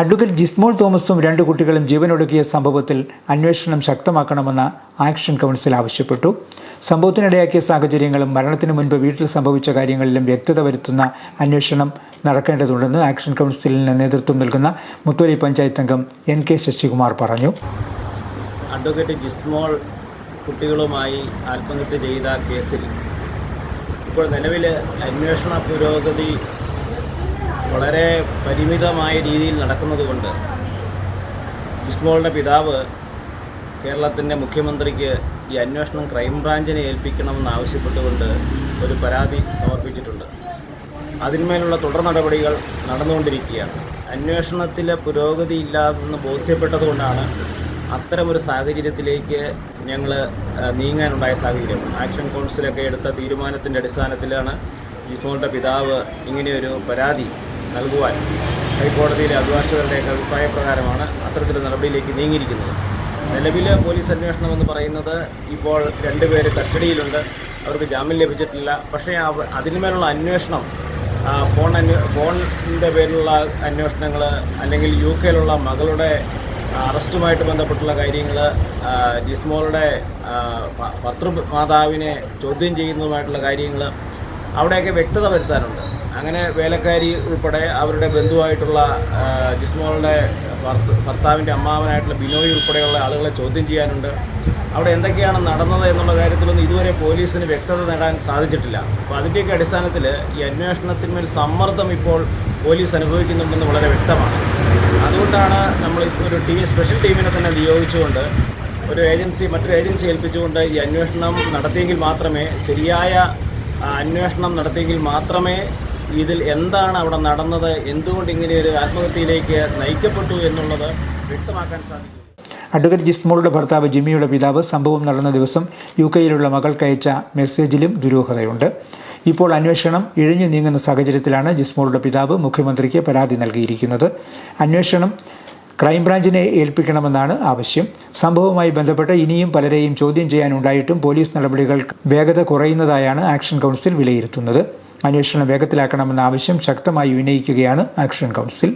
Advocate Jismol തോമസും രണ്ട് കുട്ടികളും ജീവനൊടുക്കിയ സംഭവത്തിൽ അന്വേഷണം ശക്തമാക്കണമെന്ന് ആക്ഷൻ കൗൺസിൽ ആവശ്യപ്പെട്ടു. സംഭവത്തിനിടയാക്കിയ സാഹചര്യങ്ങളും മരണത്തിന് മുൻപ് വീട്ടിൽ സംഭവിച്ച കാര്യങ്ങളിലും വ്യക്തത വരുത്തുന്ന അന്വേഷണം നടക്കേണ്ടതുണ്ടെന്ന് ആക്ഷൻ കൗൺസിലിന് നേതൃത്വം നൽകുന്ന മുത്തോലി പഞ്ചായത്ത് അംഗം എൻ കെ ശശികുമാർ പറഞ്ഞു. അഡ്വക്കേറ്റ് ജിസ്മോൾ കുട്ടികളുമായി ആത്മഹത്യ ചെയ്ത കേസിൽ ഇപ്പോൾ നിലവിൽ അന്വേഷണ പുരോഗതി വളരെ പരിമിതമായ രീതിയിൽ നടക്കുന്നതുകൊണ്ട് ജിസ്മോളുടെ പിതാവ് കേരളത്തിന്റെ മുഖ്യമന്ത്രിക്ക് ഈ അന്വേഷണം ക്രൈംബ്രാഞ്ചിനെ ഏൽപ്പിക്കണമെന്ന് ആവശ്യപ്പെട്ടുകൊണ്ട് ഒരു പരാതി സമർപ്പിച്ചിട്ടുണ്ട്. അതിന്മേലുള്ള തുടർ നടപടികൾ നടന്നുകൊണ്ടിരിക്കുകയാണ്. അന്വേഷണത്തിലെ പുരോഗതി ഇല്ലാതെന്ന് ബോധ്യപ്പെട്ടതുകൊണ്ടാണ് അത്തരമൊരു സാഹചര്യത്തിലേക്ക് ഞങ്ങൾ നീങ്ങാനുണ്ടായ സാഹചര്യം. ആക്ഷൻ കൗൺസിലൊക്കെ എടുത്ത തീരുമാനത്തിന്റെ അടിസ്ഥാനത്തിലാണ് ജിസ്മോളിന്റെ പിതാവ് ഇങ്ങനെയൊരു പരാതി നൽകുവാൻ ഹൈക്കോടതിയിലെ അഭിഭാഷകരുടെയൊക്കെ അഭിപ്രായപ്രകാരമാണ് അത്തരത്തിലുള്ള നടപടിയിലേക്ക് നീങ്ങിയിരിക്കുന്നത്. നിലവിൽ പോലീസ് അന്വേഷണം എന്ന് പറയുന്നത് ഇപ്പോൾ രണ്ടുപേര് കസ്റ്റഡിയിലുണ്ട്. അവർക്ക് ജാമ്യം ലഭിച്ചിട്ടില്ല. പക്ഷേ അവ അതിന്മേലുള്ള അന്വേഷണം ഫോൺ അന്വേ ഫോണിന്റെ പേരിലുള്ള അന്വേഷണങ്ങൾ അല്ലെങ്കിൽ യു കെയിലുള്ള മകളുടെ അറസ്റ്റുമായിട്ട് ബന്ധപ്പെട്ടുള്ള കാര്യങ്ങൾ ജിസ്മോളുടെ ഭർത്തൃമാതാവിനെ ചോദ്യം ചെയ്യുന്നതുമായിട്ടുള്ള കാര്യങ്ങൾ അവിടെയൊക്കെ വ്യക്തത വരുത്താനുണ്ട്. അങ്ങനെ വേലക്കാരി ഉൾപ്പെടെ അവരുടെ ബന്ധുവായിട്ടുള്ള ജിസ്മോളുടെ ഭർത്ത- ഭർത്താവിന്റെ അമ്മാവനായിട്ടുള്ള ബിനോയ് ഉൾപ്പെടെയുള്ള ആളുകളെ ചോദ്യം ചെയ്യാനുണ്ട്. അവിടെ എന്തൊക്കെയാണ് നടന്നത് എന്നുള്ള കാര്യത്തിലൊന്നും ഇതുവരെ പോലീസിന് വ്യക്തത നേടാൻ സാധിച്ചിട്ടില്ല. അപ്പോൾ അതിന്റെയൊക്കെ അടിസ്ഥാനത്തിൽ ഈ അന്വേഷണത്തിന്മേൽ സമ്മർദ്ദം ഇപ്പോൾ പോലീസ് അനുഭവിക്കുന്നുണ്ടെന്ന് വളരെ വ്യക്തമാണ്. അതുകൊണ്ടാണ് നമ്മൾ ഒരു ടീം സ്പെഷ്യൽ ടീമിനെ തന്നെ നിയോഗിച്ചുകൊണ്ട് ഒരു ഏജൻസി മറ്റൊരു ഏജൻസി ഏൽപ്പിച്ചുകൊണ്ട് ഈ അന്വേഷണം നടത്തിയെങ്കിൽ മാത്രമേ ശരിയായ അന്വേഷണം നടത്തിയെങ്കിൽ മാത്രമേ ഇതിൽ എന്താണ് അവിടെ നടന്നത്? എന്തുകൊണ്ട് ഇങ്ങനെ ഒരു ആത്മഹത്യയിലേക്ക് നയിക്കപ്പെട്ടു എന്നുള്ളത് വ്യക്തമാക്കാൻ സാധിക്കും അഡ്വക്കേറ്റ് ജിസ്മോളുടെ ഭർത്താവ് ജിമ്മിയുടെ പിതാവ് സംഭവം നടന്ന ദിവസം യു കെയിലുള്ള മകൾക്കയച്ച മെസ്സേജിലും ദുരൂഹതയുണ്ട്. ഇപ്പോൾ അന്വേഷണം ഇഴഞ്ഞു നീങ്ങുന്ന സാഹചര്യത്തിലാണ് ജിസ്മോളുടെ പിതാവ് മുഖ്യമന്ത്രിക്ക് പരാതി നൽകിയിരിക്കുന്നത്. അന്വേഷണം ക്രൈംബ്രാഞ്ചിനെ ഏൽപ്പിക്കണമെന്നാണ് ആവശ്യം. സംഭവവുമായി ബന്ധപ്പെട്ട് ഇനിയും പലരെയും ചോദ്യം ചെയ്യാനുണ്ടായിട്ടും പോലീസ് നടപടികൾ വേഗത കുറയുന്നതായാണ് ആക്ഷൻ കൗൺസിൽ വിലയിരുത്തുന്നത്. അന്വേഷണം വേഗത്തിലാക്കണമെന്ന ആവശ്യം ശക്തമായി ഉന്നയിക്കുകയാണ് ആക്ഷൻ കൗൺസിൽ.